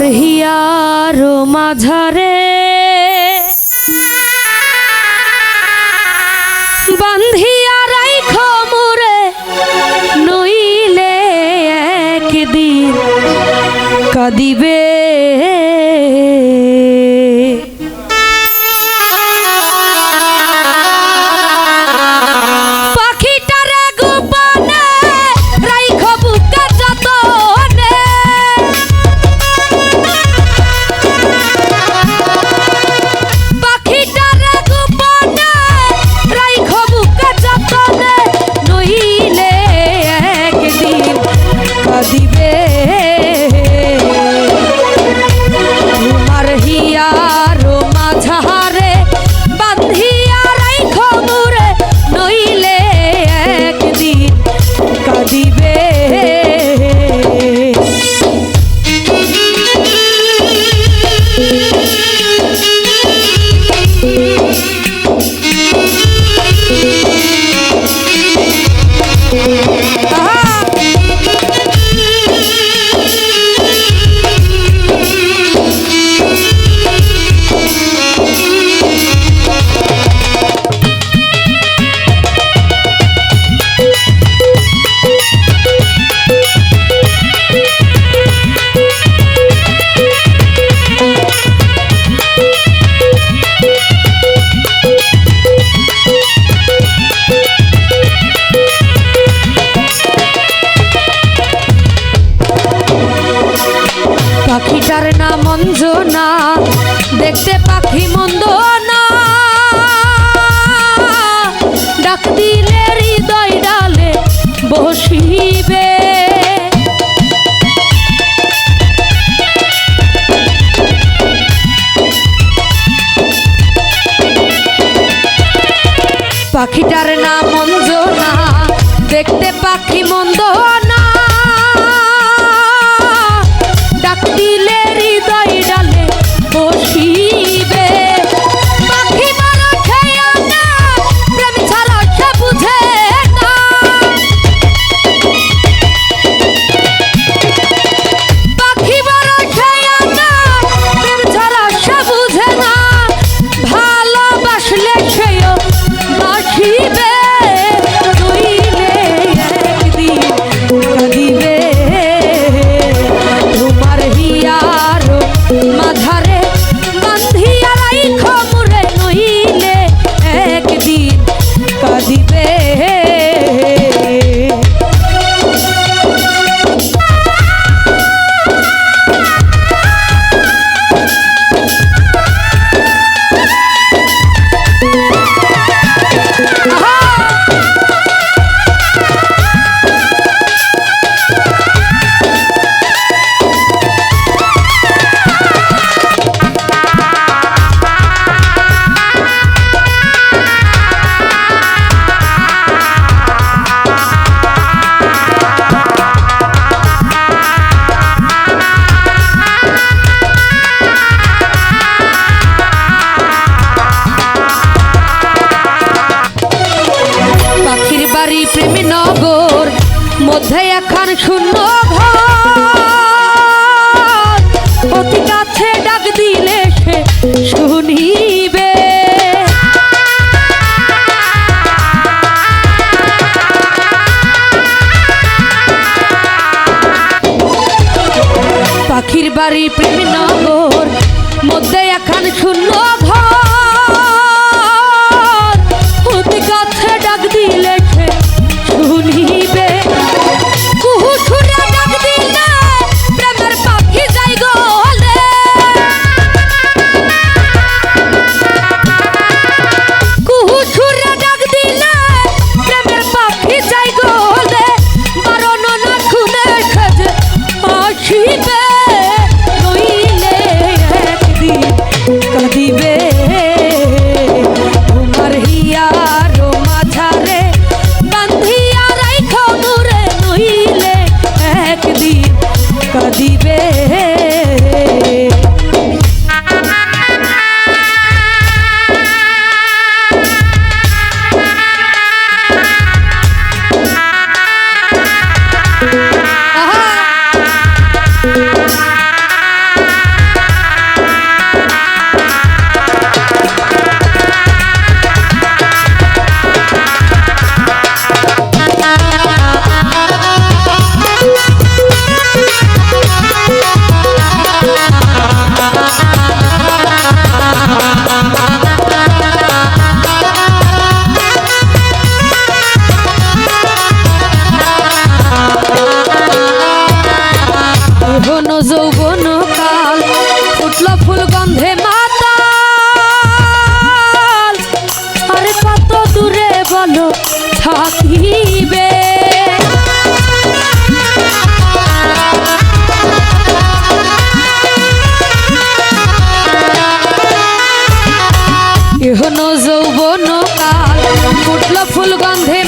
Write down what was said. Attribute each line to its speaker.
Speaker 1: আমার হিয়ার মাঝারে। বান্ধিয়া রাইখ মোরে নইলে একদিন কাঁদিবে। মেয়েটার নাম অঞ্জনা। দেখতে পাখি মন্দ শুনিবে। পাখির বাড়ি প্রেম নগর মধ্যে এখন শূন্য যৌবন কাল ফুটল ফুল গন্ধে